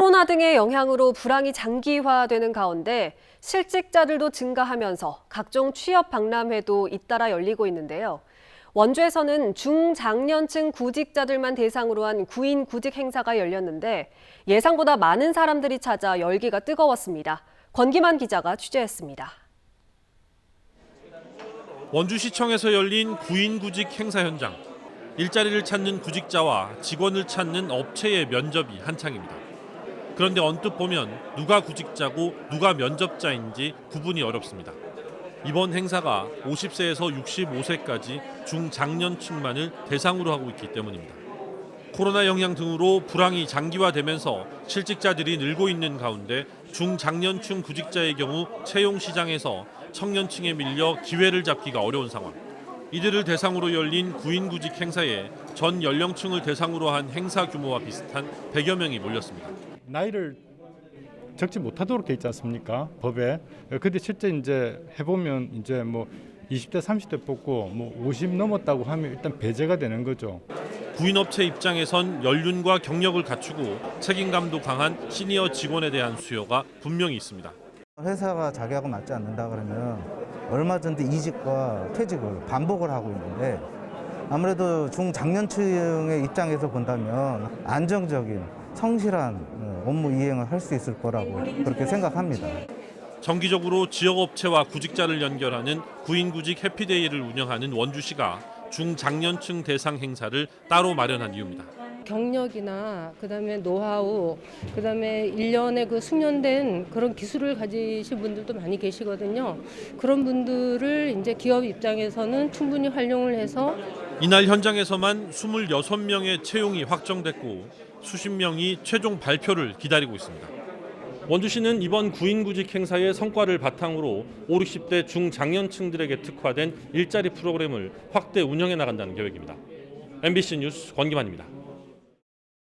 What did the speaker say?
코로나 등의 영향으로 불황이 장기화되는 가운데 실직자들도 증가하면서 각종 취업 박람회도 잇따라 열리고 있는데요. 원주에서는 중장년층 구직자들만 대상으로 한 구인 구직 행사가 열렸는데 예상보다 많은 사람들이 찾아 열기가 뜨거웠습니다. 권기만 기자가 취재했습니다. 원주시청에서 열린 구인 구직 행사 현장. 일자리를 찾는 구직자와 직원을 찾는 업체의 면접이 한창입니다. 그런데 언뜻 보면 누가 구직자고 누가 면접자인지 구분이 어렵습니다. 이번 행사가 50세에서 65세까지 중장년층만을 대상으로 하고 있기 때문입니다. 코로나 영향 등으로 불황이 장기화되면서 실직자들이 늘고 있는 가운데 중장년층 구직자의 경우 채용 시장에서 청년층에 밀려 기회를 잡기가 어려운 상황. 이들을 대상으로 열린 구인 구직 행사에 전 연령층을 대상으로 한 행사 규모와 비슷한 100여 명이 몰렸습니다. 나이를 적지 못하도록 돼 있지 않습니까? 법에. 근데 실제 이제 해보면 이제 뭐 20대, 30대 뽑고 뭐 50 넘었다고 하면 일단 배제가 되는 거죠. 구인업체 입장에선 연륜과 경력을 갖추고 책임감도 강한 시니어 직원에 대한 수요가 분명히 있습니다. 회사가 자기하고 맞지 않는다 그러면 얼마든지 이직과 퇴직을 반복을 하고 있는데 아무래도 중장년층의 입장에서 본다면 안정적인 성실한 어, 업무 이행을 할 수 있을 거라고 그렇게 생각합니다. 정기적으로 지역업체와 구직자를 연결하는 구인구직 해피데이를 운영하는 원주시가 중장년층 대상 행사를 따로 마련한 이유입니다. 경력이나 그다음에 노하우, 그다음에 일년의 그 숙련된 그런 기술을 가지신 분들도 많이 계시거든요. 그런 분들을 이제 기업 입장에서는 충분히 활용을 해서 이날 현장에서만 26명의 채용이 확정됐고 수십 명이 최종 발표를 기다리고 있습니다. 원주시는 이번 구인구직 행사의 성과를 바탕으로 5, 60대 중장년층들에게 특화된 일자리 프로그램을 확대 운영해 나간다는 계획입니다. MBC 뉴스 권기만입니다.